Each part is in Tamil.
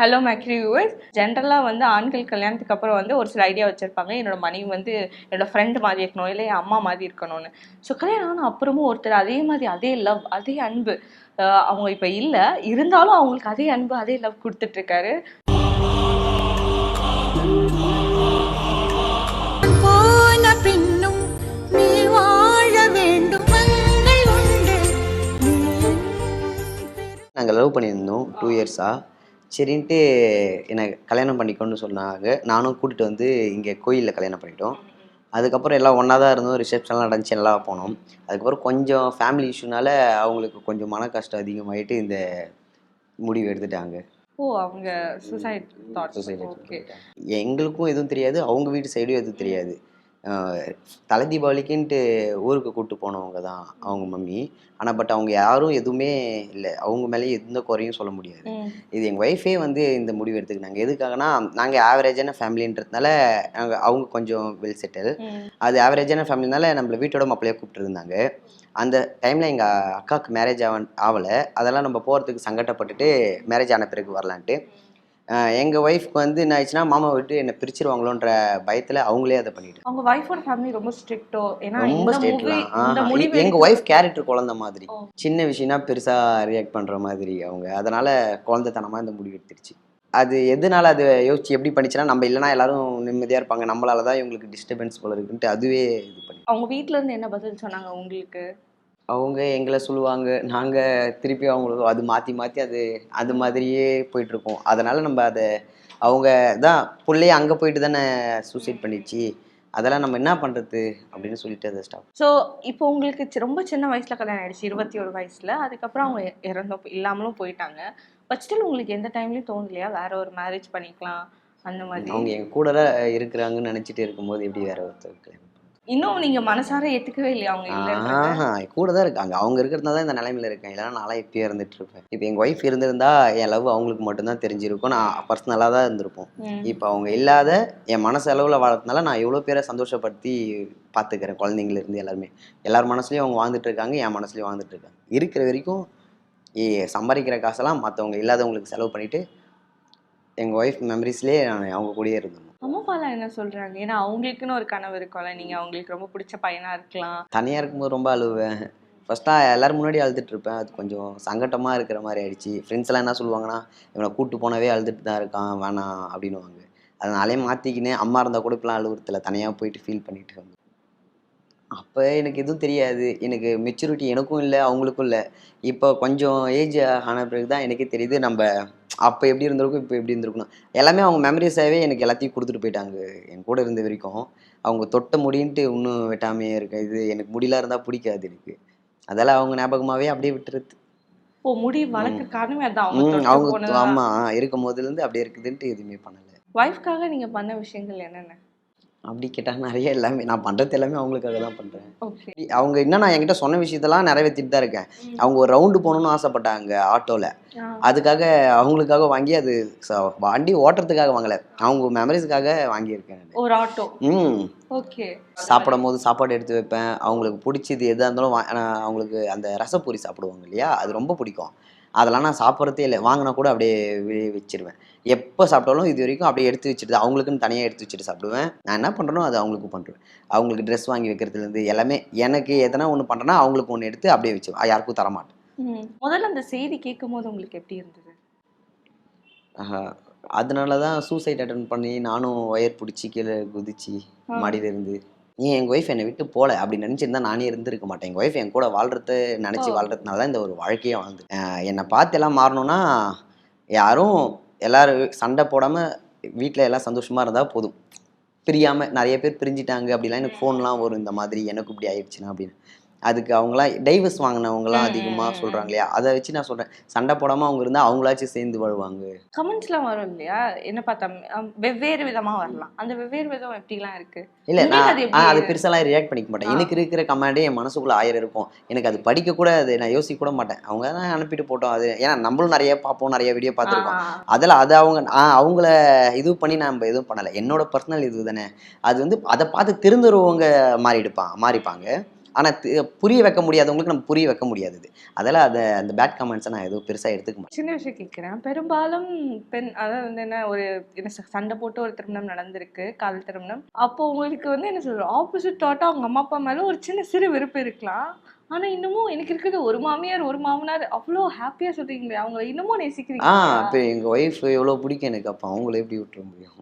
ஹலோ மேக்ரி வியூவர்ஸ் ஜென்ரலாக வந்து ஆண்கள் கல்யாணத்துக்கு அப்புறம் வந்து ஒரு சில ஐடியா வச்சுருப்பாங்க. என்னோட மனைவி வந்து என்னோட ஃப்ரெண்டு மாதிரி இருக்கணும் இல்லை என் அம்மா மாதிரி இருக்கணும்னு. ஸோ கல்யாணம் ஆன அப்புறமும் ஒருத்தர் அதே மாதிரி அதே லவ் அதே அன்பு அவங்க இப்போ இல்லை. இருந்தாலும் அவங்களுக்கு அதே அன்பு அதே லவ் கொடுத்துட்ருக்காரு. போன பின்னும் நீ வாழ வேண்டும். மங்கள் உண்டு. நீ நாங்கள் லவ் பண்ணியிருந்தோம் டூ இயர்ஸாக சரின்ட்டு என்னை கல்யாணம் பண்ணிக்கோன்னு சொன்னாங்க நானும் கூட்டிகிட்டு வந்து இங்கே கோயிலில் கல்யாணம் பண்ணிட்டோம். அதுக்கப்புறம் எல்லாம் ஒன்றா தான் இருந்தோம். ரிசப்ஷன்லாம் நடந்துச்சு. எல்லாம் போனோம். அதுக்கப்புறம் கொஞ்சம் ஃபேமிலி இஷ்யூனால அவங்களுக்கு கொஞ்சம் மன கஷ்டம் அதிகமாயிட்டு இந்த முடிவு எடுத்துட்டாங்க. ஓ அவங்க சுசைட் தாட் ஓகே எங்களுக்கும் எதுவும் தெரியாது. அவங்க வீட்டு சைடும் எதுவும் தெரியாது. தலை தீபாவளிக்குன்ட்டு ஊருக்கு கூப்பிட்டு போனவங்க தான் அவங்க மம்மி. ஆனால் பட் அவங்க யாரும் எதுவுமே இல்லை. அவங்க மேலே எந்த குறையும் சொல்ல முடியாது. இது எங்கள் ஒய்ஃபே வந்து இந்த முடிவு எடுத்துக்கினாங்க எதுக்காகனா நாங்கள் ஆவரேஜான ஃபேமிலின்றதுனால நாங்கள் அவங்க கொஞ்சம் வெல் செட்டில் அது ஆவரேஜான ஃபேமிலினால நம்மள வீட்டோட மாப்பிள்ளையாக கூப்பிட்டுருந்தாங்க அந்த டைமில் எங்கள் அக்காவுக்கு மேரேஜ் ஆவ ஆகலை அதெல்லாம் நம்ம போகிறதுக்கு சங்கடப்பட்டுட்டு மேரேஜ் ஆன பிறகு வரலான்ட்டு. எங்கள் ஒய்ஃப்க்கு வந்து என்ன ஆயிடுச்சுன்னா மாமா விட்டு என்னை பிரிச்சிருவாங்களோன்ற பயத்தில் அவங்களே அதை பண்ணிட்டு அவங்க ஒய்ஃபோட ஃபேமிலி ரொம்ப ஸ்ட்ரிக்ட்டோ ஏன்னா ரொம்ப முடிவு எங்கள் ஒய்ஃப் கேரக்டர் குழந்த மாதிரி. சின்ன விஷயம்னா பெருசாக ரியாக்ட் பண்ணுற மாதிரி அவங்க. அதனால குழந்தைத்தனமாக இந்த முடிவு எடுத்துருச்சு. அது எதனால அது யோசிச்சு எப்படி பண்ணிச்சுன்னா நம்ம இல்லைனா எல்லாரும் நிம்மதியாக இருப்பாங்க. நம்மளால தான் இவங்களுக்கு டிஸ்டர்பன்ஸ் போல இருக்குன்ட்டு அதுவே இது பண்ணி அவங்க வீட்ல இருந்து என்ன பதில் சொன்னாங்க உங்களுக்கு? அவங்க எங்களை சொல்லுவாங்க. நாங்கள் திருப்பி அவங்களுக்கு அது மாற்றி மாற்றி அது அது மாதிரியே போயிட்டுருக்கோம். அதனால் நம்ம அதை அவங்க தான் பிள்ளைய அங்கே போயிட்டு தானே சூசைட் பண்ணிச்சு அதெல்லாம் நம்ம என்ன பண்ணுறது அப்படின்னு சொல்லிட்டு அதை ஸ்டாப் ஸோ இப்போ உங்களுக்கு ரொம்ப சின்ன வயசுல கல்யாணம் ஆயிடுச்சு இருபத்தி ஒரு வயசுல. அதுக்கப்புறம் அவங்க இறந்தும் இல்லாமலும் போயிட்டாங்க. பட் ஸ்டில் உங்களுக்கு எந்த டைம்லயும் தோணலையா? வேற ஒரு மேரேஜ் பண்ணிக்கலாம் அந்த மாதிரி. அவங்க எங்கள் கூட இருக்கிறாங்கன்னு நினச்சிட்டு இருக்கும்போது எப்படி வேற ஒருத்தருக்கு இன்னும் நீங்க மனசார ஏத்துக்கவே இல்லையா அவங்க ஆஹா கூட தான் இருக்காங்க அவங்க இருக்கிறதுனால தான் இந்த நிலைமையில இருக்கேன். இல்லைன்னா நான்லாம் இப்பயே இருந்துட்டு இருப்பேன். இப்போ எங்கள் ஒய்ஃப் இருந்திருந்தா என் லவ் அவங்களுக்கு மட்டும்தான் தெரிஞ்சிருக்கும். நான் பர்சனலாக தான் இருந்திருப்போம். இப்போ அவங்க இல்லாத என் மனசளவில் வாழறதுனால நான் எவ்வளோ பேரை சந்தோஷப்படுத்தி பார்த்துக்கிறேன் குழந்தைங்கள இருந்து எல்லாருமே. எல்லார் மனசுலையும் அவங்க வாழ்ந்துட்டு இருக்காங்க என் மனசுலையும் வாழ்ந்துட்டு இருக்காங்க. இருக்கிற வரைக்கும் ஏ சம்பாதிக்கிற காசெல்லாம் மற்றவங்க இல்லாதவங்களுக்கு செலவு பண்ணிட்டு எங்கள் ஒய்ஃப் மெமரிஸ்லேயே நான் அவங்க கூடயே இருந்தோம் அம்மா அப்பாலாம் என்ன சொல்றாங்க? ஏன்னா அவங்களுக்குன்னு ஒரு கனவு இருக்கும்ல. நீங்க அவங்களுக்கு ரொம்ப பிடிச்ச பையனா இருக்கலாம். தனியாக இருக்கும்போது ரொம்ப அழுவேன். ஃபஸ்ட்டாக எல்லோரும் முன்னாடி அழுதுட்டு இருப்பேன். அது கொஞ்சம் சங்கட்டமாக இருக்கிற மாதிரி ஆயிடுச்சு. ஃப்ரெண்ட்ஸ் எல்லாம் என்ன சொல்லுவாங்கன்னா இவனை கூட்டு போனவே அழுதுட்டு தான் இருக்கான். வேணாம். அப்படின்னுவாங்க. அதனாலே மாற்றிக்கினேன் அம்மா இருந்தால் கூட இப்பெல்லாம் அழுவுறதில்ல தனியாக போயிட்டு ஃபீல் பண்ணிட்டு வந்து அப்போ எனக்கு எதுவும் தெரியாது. எனக்கு மெச்சூரிட்டி எனக்கும் இல்லை அவங்களுக்கும் இல்லை. இப்போ கொஞ்சம் ஏஜ் ஆன பிறகு தான் எனக்கே தெரியுது நம்ம அப்போ எப்படி இருந்திருக்கும் இப்போ எப்படி இருந்திருக்கணும். எல்லாமே அவங்க மெமரிஸாகவே எனக்கு எல்லாத்தையும் கொடுத்துட்டு போயிட்டாங்க. என் கூட இருந்த வரைக்கும் அவங்க தொட்ட முடின்ட்டு இன்னும் வெட்டாமையே இருக்கு இது எனக்கு முடியல இருந்தால் பிடிக்காது எனக்கு. அதெல்லாம் அவங்க ஞாபகமாகவே அப்படியே விட்டுறது ஓ முடி வளர்க்க காரணமே அதான். அவங்க ஆமாம் இருக்கும் போதுலேருந்து அப்படியே இருக்குதுன்ட்டு எதுவுமே பண்ணலை. ஒய்ஃப்காக நீங்க பண்ண விஷயங்கள் என்னென்ன? அப்படி கேட்டால் நிறைய எல்லாமே நான் பண்ணுறது எல்லாமே அவங்களுக்காக தான் பண்ணுறேன் அவங்க என்ன நான் என்கிட்ட சொன்ன விஷயத்தெல்லாம் நிறைவேற்றிட்டு தான் இருக்கேன். அவங்க ஒரு ரவுண்டு போகணுன்னு ஆசைப்பட்டாங்க ஆட்டோவில் அதுக்காக அவங்களுக்காக வாங்கி அது வண்டி ஓட்டுறதுக்காக வாங்கலை. அவங்க மெமரிஸ்க்காக வாங்கியிருக்கேன் ஒரு ஆட்டோ. ம். ஓகே சாப்பிடும் போது சாப்பாடு எடுத்து வைப்பேன். அவங்களுக்கு பிடிச்சது எதாக இருந்தாலும் அவங்களுக்கு அந்த ரசப்பூரி சாப்பிடுவாங்க இல்லையா? அது ரொம்ப பிடிக்கும். அதெல்லாம் நான் சாப்பிட்றதே இல்லை வாங்கினா கூட அப்படியே வச்சிருவேன் எப்போ சாப்பிட்டாலும் இது வரைக்கும் அப்படியே எடுத்து வச்சுட்டு அவங்களுக்குன்னு தனியாக எடுத்து வச்சுட்டு சாப்பிடுவேன் நான் என்ன பண்ணுறனோ அது அவங்களுக்கு பண்ணுறேன் அவங்களுக்கு ட்ரெஸ் வாங்கி வைக்கிறதுலேருந்து எல்லாமே எனக்கு எதனா ஒன்று பண்ணுறேன்னா அவங்களுக்கு ஒன்று எடுத்து அப்படியே வச்சு யாருக்கும் தரமாட்டேன். முதல்ல அந்த செய்தி கேட்கும் போது உங்களுக்கு எப்படி இருந்தது. அதனால தான் சூசைட் அட்டன் பண்ணி நானும் ஒயர் பிடிச்சி கீழே குதிச்சு. மாடியில இருந்து ஏன் எங்கள் ஒய்ஃப் என்னை விட்டு போகல அப்படி நினச்சிருந்தா நானே இருந்திருக்க மாட்டேன். எங்கள் ஒய்ஃப் என் கூட வாழ்றத நினச்சி. வாழ்றதுனால தான் இந்த ஒரு வாழ்க்கையே வாழ்ந்து. என்னை பார்த்து எல்லாம் மாறணும்னா யாரும் எல்லாரும் சண்டை போடாமல் வீட்டில் எல்லாம் சந்தோஷமாக இருந்தால் போதும். பிரியாமல் நிறைய பேர் பிரிஞ்சிட்டாங்க அப்படிலாம் எனக்கு ஃபோன்லாம் வரும் இந்த மாதிரி எனக்கு இப்படி ஆயிடுச்சுன்னா அப்படின்னு. அதுக்கு அவங்களாம் டைவர்ஸ் வாங்கினவங்களாம் அதிகமாக சொல்கிறாங்க இல்லையா அதை வச்சு நான் சொல்கிறேன் சண்டை போடாமல் அவங்க இருந்தால் அவங்களாச்சும் சேர்ந்து வாழ்வாங்க. கமெண்ட்ஸ்லாம் வரும் இல்லையா? என்ன பார்த்தா வெவ்வேறு விதமா வரலாம். அந்த வெவ்வேறு விதம் எப்படிலாம் இருக்கு? இல்லை நான் அது பெருசாலாம் ரியாக்ட் பண்ணிக்க மாட்டேன். எனக்கு இருக்கிற கமாண்டே என் மனசுக்குள்ள ஆயிரம் இருக்கும். எனக்கு அது படிக்க கூட அது நான் யோசிக்க கூட மாட்டேன். அவங்க தான் அனுப்பிட்டு போட்டோம் அது. ஏன்னா நம்மளும் நிறைய பார்ப்போம் நிறைய வீடியோ பார்த்துருக்கோம். அதில் அது அவங்க அவங்கள இது பண்ணி நம்ம எதுவும் பண்ணலை. என்னோட பர்சனல் இது தானே. அது வந்து அதை பார்த்து திருந்துறவங்க மாறிடுப்பான் மாறிப்பாங்க. ஆனால் புரிய வைக்க முடியாதவங்களுக்கு நம்ம புரிய வைக்க முடியாது இது. அதெல்லாம் அதை அந்த பேட் கமெண்ட்ஸை நான் எதுவும் பெருசாக எடுத்துக்க மாட்டேன். சின்ன விஷயம் கேட்குறேன். பெரும்பாலும் பெண் அதாவது வந்து என்ன ஒரு என்ன சண்டை போட்டு ஒரு திருமணம் நடந்திருக்கு காதல் திருமணம். அப்போ உங்களுக்கு வந்து என்ன சொல்ற ஆப்போசிட் தாட்டா அவங்க அம்மா அப்பா மேல ஒரு சின்ன சிறு விருப்பம் இருக்கலாம். ஆனா இன்னமும் எனக்கு இருக்கிறது ஒரு மாமியார் ஒரு மாமனார் அவ்வளோ ஹாப்பியா சொல்றீங்களே அவங்கள இன்னமும் ஆ நேசிக்கிறீங்க இப்போ எங்கள் ஒய்ஃப் எவ்வளோ பிடிக்கும் எனக்கு. அப்போ அவங்கள எப்படி விட்டுற முடியும்?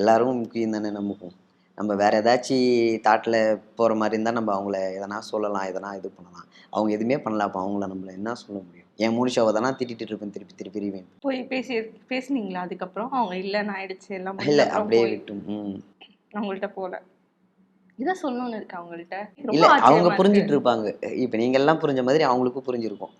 எல்லாரும் முக்கியம் தானே நமக்கும் நம்ம வேற ஏதாச்சும் தாட்டில் போகிற மாதிரி இருந்தால் நம்ம அவங்கள எதனா சொல்லலாம் எதனா இது பண்ணலாம். அவங்க எதுவுமே பண்ணல அப்போ அவங்கள நம்மள என்ன சொல்ல முடியும்? என் முடிச்சாவை தானே திட்டிட்டு இருப்பேன் திருப்பி திருப்பி இருவேன் போய் பேசி பேசுனீங்களா அதுக்கப்புறம்? அவங்க இல்லைன்னு ஆயிடுச்சு எல்லாம் இல்லை அப்படியே விட்டும். அவங்கள்ட்ட போல. இதான் சொல்லணும்னு இருக்கு அவங்கள்ட்ட? இல்லை அவங்க புரிஞ்சிட்டு. இருப்பாங்க. இப்போ நீங்கள் எல்லாம் புரிஞ்ச மாதிரி அவங்களுக்கும் புரிஞ்சிருக்கும்.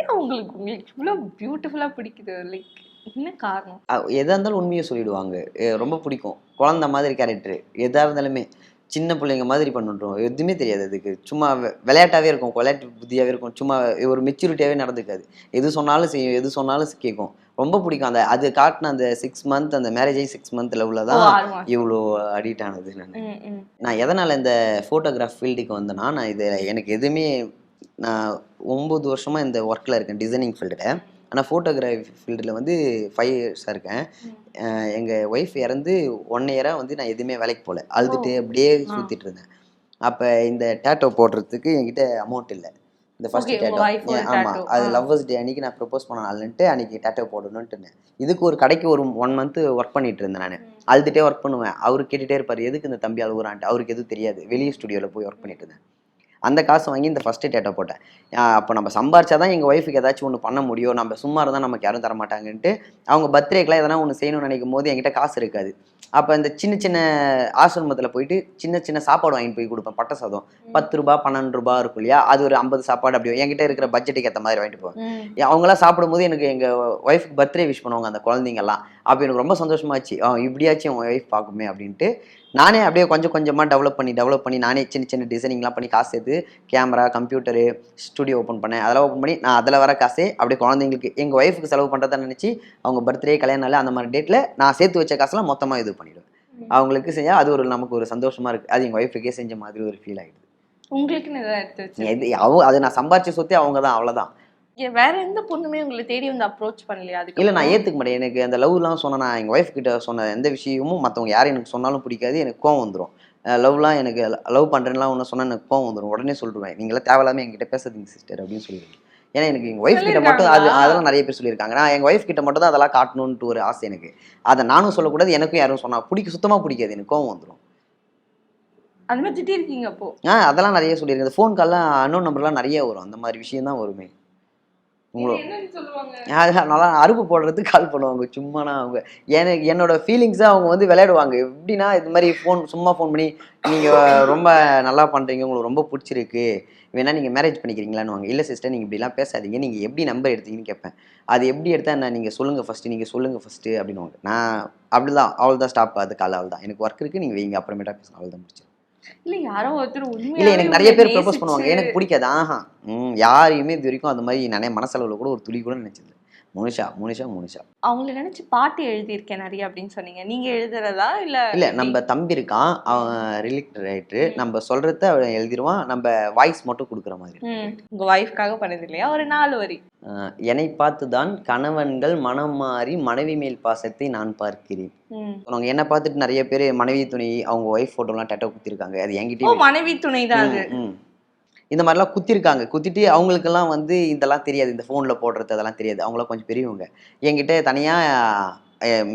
ஏன் உங்களுக்கு உங்களுக்கு இவ்வளோ பியூட்டிஃபுல்லா பிடிக்குது லைக் என்ன காரணம்? அ- எதா இருந்தாலும் உண்மையை சொல்லிடுவாங்க. ரொம்ப பிடிக்கும். குழந்த மாதிரி கேரக்டர் எதா இருந்தாலுமே சின்ன பிள்ளைங்க மாதிரி பண்ணுறோம் எதுவுமே தெரியாது அதுக்கு. சும்மா விளையாட்டாவே இருக்கும். விளையாட்டு புத்தியாவே இருக்கும். சும்மா ஒரு மெச்சூரிட்டியாவே நடந்துக்காது. எது சொன்னாலும் செய்யும். எது சொன்னாலும் கேட்கும் ரொம்ப பிடிக்கும். அந்த அது காட்டின அந்த சிக்ஸ் மந்த் அந்த மேரேஜ் ஆகி சிக்ஸ் மந்த் லெவலில் தான். இவ்வளோ அடிக்ட் ஆனது நான். எதனால் இந்த ஃபோட்டோகிராஃப் ஃபீல்டுக்கு வந்தேன்னா நான் இது எனக்கு எதுவுமே நான் ஒம்பது வருஷமாக இந்த ஒர்க்கில் இருக்கேன். டிசைனிங் ஃபீல்டில் ஆனால் ஃபோட்டோகிராஃபி ஃபீல்டில் வந்து ஃபைவ் இயர்ஸாக இருக்கேன். எங்கள் ஒய்ஃப் இறந்து ஒன் இயராக வந்து நான் எதுவுமே வேலைக்கு போகல. அழுதுட்டு அப்படியே சுற்றிட்டு இருந்தேன். அப்போ இந்த டேட்டோ போடுறதுக்கு என்கிட்ட அமௌண்ட் இல்லை. இந்த ஃபர்ஸ்ட் டேட்டோ ஆமாம். அது. லவ்வர்ஸ் டே அன்னைக்கு நான் ப்ரப்போஸ் பண்ண நாள்ன்ட்டு அன்னைக்கு டேட்டோ போடணுன்ட்டு இதுக்கு ஒரு கடைக்கு ஒரு ஒன் மந்த் ஒர்க் பண்ணிட்டு இருந்தேன் நான். அழுதுட்டே ஒர்க் பண்ணுவேன். அவரு கேட்டுட்டே இருப்பார். எதுக்கு இந்த தம்பி அழுகுறான்ட்டு அவருக்கு எதுவும் தெரியாது. வெளியே ஸ்டுடியோவில் போய் ஒர்க் பண்ணிட்டு இருந்தேன். அந்த காசு வாங்கி இந்த ஃபஸ்ட்டு டேட்டோ போட்டேன். அப்போ நம்ம சம்பாரிச்சா தான் எங்கள் ஒய்ஃபுக்கு ஏதாச்சும் ஒன்று பண்ண முடியும். நம்ம சும்மா இருந்தால் நமக்கு யாரும் தர மாட்டாங்கன்ட்டு அவங்க பர்த்டேக்கெலாம் எதனா ஒன்று செய்யணும்னு நினைக்கும் போது என்கிட்ட காசு இருக்காது. அப்போ இந்த சின்ன சின்ன ஆசிரமத்தில் போயிட்டு சின்ன சின்ன சாப்பாடு வாங்கிட்டு போய் கொடுப்பேன் பட்டை சாதம். பத்து ரூபா பன்னெண்டு ரூபா இருக்கும் இல்லையா? அது ஒரு ஐம்பது சாப்பாடு அப்படி என்கிட்ட இருக்கிற பட்ஜெட்டுக்கு ஏற்ற மாதிரி வாங்கிட்டு போவேன். அவங்களாம் சாப்பிடும்போது எனக்கு எங்கள் ஒய்ஃபுக்கு பர்த்டே விஷ் பண்ணுவாங்க அந்த குழந்தைங்கலாம் அப்போ எனக்கு ரொம்ப சந்தோஷமாச்சு. ஆ இப்படியாச்சும் என் ஒய்ஃப் பார்க்குமே அப்படின்ட்டு. நானே அப்படியே கொஞ்சம் கொஞ்சமாக டெவலப் பண்ணி டெவலப் பண்ணி நானே சின்ன சின்ன டிசைனிங்லாம் பண்ணி காசு சேர்த்து கேமரா கம்ப்யூட்டரு ஸ்டுடியோ ஓப்பன் பண்ணேன். அதெல்லாம் ஓப்பன் பண்ணி நான் அதில் வர காசே அப்படியே குழந்தைங்களுக்கு எங்கள் ஒய்ஃபுக்கு செலவு பண்ணுறதா நினச்சி அவங்க பர்த்டே கல்யாணம் அந்த மாதிரி டேட்டில் நான் சேர்த்து வச்ச காசெல்லாம் மொத்தமாக இது பண்ணிடுவேன். அவங்களுக்கு செஞ்சால் அது ஒரு நமக்கு ஒரு சந்தோஷமாக இருக்குது அது எங்கள் ஒய்ஃபுக்கே செஞ்ச மாதிரி ஒரு ஃபீல் ஆகிடுது உங்களுக்குன்னு எதாவது எடுத்து வச்சு அது நான் சம்பாரிச்ச சொத்தே அவங்க தான் அவ்வளோதான் வேற எந்த பொண்ணுமே உங்களை தேடி வந்து அப்ரோச் பண்ணலையா அதுக்கு இல்லை நான் ஏற்றுக்க மாட்டேன். எனக்கு அந்த லவ்லாம் சொன்ன நான் எங்கள் ஒய்ஃப் கிட்ட சொன்ன எந்த விஷயமும் மற்றவங்க யாரும் எனக்கு சொன்னாலும் பிடிக்காது எனக்கு கோவம் வந்துடும் லவ்லாம் எனக்கு லவ் பண்ணுறேன்லாம் ஒன்று சொன்னால் எனக்கு கோவம் வந்துடும் உடனே சொல்லிடுவேன் நீங்களாம் தேவையில்லாமல் என்கிட்ட பேசாதீங்க சிஸ்டர் அப்படின்னு சொல்லிடுவேன். ஏன்னா எனக்கு எங்கள் ஒய்ஃப் கிட்ட மட்டும் அது? அதெல்லாம் நிறைய பேர் சொல்லியிருக்காங்க. நான் எங்கள் ஒய்ஃப் கிட்ட மட்டும் தான் அதெல்லாம் காட்டணுன்ட்டு ஒரு ஆசை எனக்கு. அதை நானும் சொல்லக்கூடாது எனக்கும் யாரும் சொன்னா பிடிக்க சுத்தமாக பிடிக்காது எனக்கு கோவம் வந்துடும் அந்த மாதிரி திட்டி இருக்கீங்க அப்போ? ஆ அதெல்லாம் நிறைய சொல்லியிருக்கேன். ஃபோன் கால்லாம் அன்னோன் நம்பர்லாம் நிறைய வரும். அந்த மாதிரி விஷயம் தான் வருமே. உங்களோ என்னன்னு சொல்லுவாங்க? அது நல்லா அறுப்பு போடுறதுக்கு கால் பண்ணுவாங்க. சும்மானா அவங்க. எனக்கு என்னோட ஃபீலிங்ஸை அவங்க வந்து விளையாடுவாங்க. எப்படின்னா இது மாதிரி ஃபோன் சும்மா ஃபோன் பண்ணி நீங்கள் ரொம்ப நல்லா பண்ணுறீங்க உங்களுக்கு ரொம்ப பிடிச்சிருக்கு. வேணா நீங்கள் மேரேஜ் பண்ணிக்கிறீங்களான்னு வாங்க இல்லை சிஸ்டர் நீங்கள் இப்படிலாம் பேசாதீங்க. நீங்கள் எப்படி நம்பர் எடுத்தீங்கன்னு கேட்பேன். அது எப்படி எடுத்தா என்ன? நீங்கள் சொல்லுங்கள் ஃபஸ்ட்டு நீங்கள் சொல்லுங்கள் ஃபஸ்ட்டு அப்படின்னுவாங்க. நான் அப்படிதான். அவள் தான் ஸ்டாப் அது கால் அவள் தான் எனக்கு ஒர்க் இருக்குது நீங்கள் வைங்க. அப்புறமேட்டா பேசணும் அவள் தான் முடிச்சு இல்ல யாரோ ஒருத்தர் உண்மையாவே இல்லை எனக்கு நிறைய பேர் ப்ரப்போஸ் பண்ணுவாங்க. எனக்கு பிடிக்காது. ஆஹா. ம் யாரையுமே இது வரைக்கும் அந்த மாதிரி நானே மனசளவில் கூட ஒரு துளி கூட நினச்சது முனிஷா முனிஷா முனிஷா. அவங்கள நினைச்சு பாட்டு எழுதியிருக்கேன் நிறைய அப்படின்னு சொன்னீங்க. நீங்க எழுதுறதா இல்ல இல்ல? நம்ம தம்பி இருக்கான். அவன் ரிலிக் ரைட்டு நம்ம சொல்றத அவன் எழுதிருவான். நம்ம வாய்ஸ் மட்டும் கொடுக்குற மாதிரி உங்க ஒய்ஃப்காக பண்ணது இல்லையா? ஒரு நாலு வரி. என்னை பார்த்துதான் கணவன்கள் மனம் மாறி மனைவி மேல் பாசத்தை நான் பார்க்கிறேன். அவங்க என்ன பார்த்துட்டு நிறைய பேர் மனைவி துணி அவங்க ஒய்ஃப் போட்டோலாம் டேட்டோ குத்திருக்காங்க அது ஓ என்கிட்டயும் மனைவி துணை தான். இந்த மாதிரிலாம் குத்திருக்காங்க. குத்திட்டு அவங்களுக்கெல்லாம் வந்து இதெல்லாம் தெரியாது. இந்த ஃபோனில் போடுறது அதெல்லாம் தெரியாது. அவங்களாம் கொஞ்சம் பெரியவங்க. என்கிட்ட தனியாக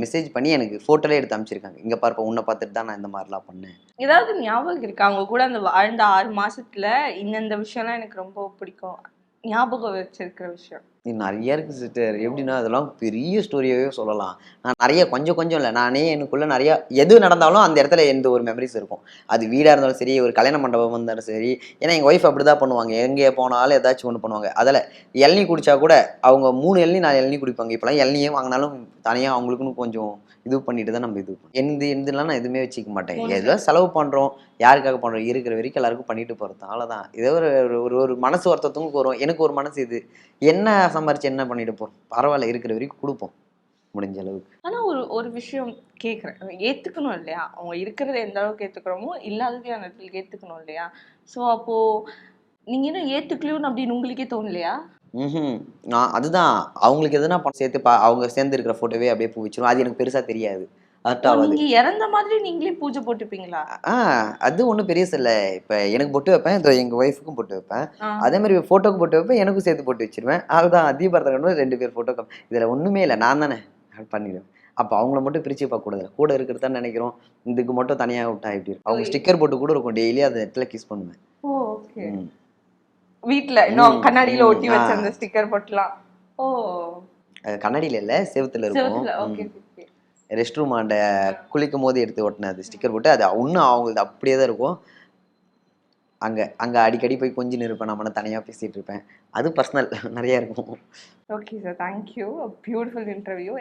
மெசேஜ் பண்ணி எனக்கு ஃபோட்டோலே எடுத்து அமைச்சிருக்காங்க இங்கே பார்ப்ப உன்னை பார்த்துட்டு தான் நான் இந்த மாதிரிலாம் பண்ணேன். ஏதாவது ஞாபகம் இருக்கா? அவங்க கூட அந்த வாழ்ந்த ஆறு மாசத்துல இந்தந்த விஷயம்லாம் எனக்கு ரொம்ப பிடிக்கும். ஞாபகம் வச்சிருக்கிற விஷயம். இது நிறைய இருக்கு சிஸ்டர் எப்படின்னா அதெல்லாம் பெரிய ஸ்டோரியாவே சொல்லலாம். நான் நிறைய கொஞ்சம் கொஞ்சம் இல்லை. நானே எனக்குள்ள நிறைய எது நடந்தாலும் அந்த இடத்துல எந்த ஒரு மெமரிஸ் இருக்கும். அது வீடாக இருந்தாலும் சரி ஒரு கல்யாண மண்டபம் இருந்தாலும் சரி. ஏன்னா எங்கள் ஒய்ஃப் அப்படி தான் பண்ணுவாங்க. எங்கே போனாலும் ஏதாச்சும் ஒன்று பண்ணுவாங்க. அதில் இளநீ குடிச்சா கூட அவங்க மூணு இளநீ நாலு இளநீ குடிப்பாங்க. இப்போலாம் இளநியே வாங்கினாலும் தனியாக அவங்களுக்குன்னு கொஞ்சம் இது பண்ணிட்டு தான் நம்ம இது. எந்த எந்தெல்லாம் நான் எதுவுமே வச்சுக்க மாட்டேன். ஏதோ செலவு பண்ணுறோம் யாருக்காக பண்ணுறோம் இருக்கிற வரைக்கும் எல்லாருக்கும் பண்ணிட்டு போகிறது அவ்வளோதான் இதே ஒரு ஒரு- ஒரு ஒரு மனசு ஒருத்தவங்களுக்கு வரும். எனக்கு ஒரு மனசு இது. என்ன சம்பாரிச்சு என்ன பண்ணிட்டு போறோம்? பரவாயில்ல இருக்கிற வரைக்கும் கொடுப்போம். முடிஞ்ச அளவுக்கு. ஆனா ஒரு ஒரு விஷயம் கேக்குறேன். ஏத்துக்கணும் இல்லையா? அவங்க இருக்கிறத எந்த அளவுக்கு ஏத்துக்கிறோமோ இல்லாததையும் அந்த இடத்துல ஏத்துக்கணும் இல்லையா? சோ அப்போ நீங்க இன்னும் ஏத்துக்கலையோன்னு அப்படின்னு உங்களுக்கே தோணலையா? ம் நான் அதுதான். அவங்களுக்கு எதுனா பணம் சேர்த்து பா அவங்க சேர்ந்து இருக்கிற ஃபோட்டோவே அப்படியே பூ வச்சிரும் அது எனக்கு பெருசாக தெரியாது. நீங்க இறந்த மாதிரி நீங்களே பூஜை போட்டுப்பீங்களா? ஆ அது ஒன்றும் பெருசு இல்லை. இப்போ எனக்கு பொட்டு வைப்பேன் இதோ எங்கள் ஒய்ஃபுக்கும் பொட்டு வைப்பேன். அதே மாதிரி ஃபோட்டோக்கு பொட்டு வைப்பேன் எனக்கும் சேர்த்து போட்டு வச்சிருவேன். அதுதான் தீபாரத்தை ரெண்டு பேர் ஃபோட்டோ இதில் ஒன்றுமே இல்லை நான் தானே பண்ணிடுவேன். அப்போ அவங்கள மட்டும் பிரித்து பார்க்கக்கூடாது கூட இருக்கிறதா நினைக்கிறோம். இதுக்கு மட்டும் தனியாக விட்டா எப்படி இருக்கும்? அவங்க ஸ்டிக்கர் போட்டு கூட இருக்கும். டெய்லி அந்த இடத்துல கிஸ் பண்ணுவேன். ஓ ஓகே ம். வீட்ல இன்னும் கண்ணாடியில ஒட்டி வச்ச. அந்த ஸ்டிக்கர் போட்டுலாம். ஓ. அது கண்ணாடியில் இல்லை செவுத்துல இருக்கும். ரெஸ்ட் ரூம் ஆண்ட குளிக்கும் போது எடுத்து ஒட்டின அது ஸ்டிக்கர் போட்டு அது இன்னும் அவங்களுக்கு அப்படியே தான் இருக்கும். அங்கே அங்கே அடிக்கடி போய் கொஞ்சம் இருப்பேன் நம்ம தனியாக பேசிகிட்டு இருப்பேன். அது பர்சனல் நிறையா இருக்கும். Okay sir thank you beautiful interview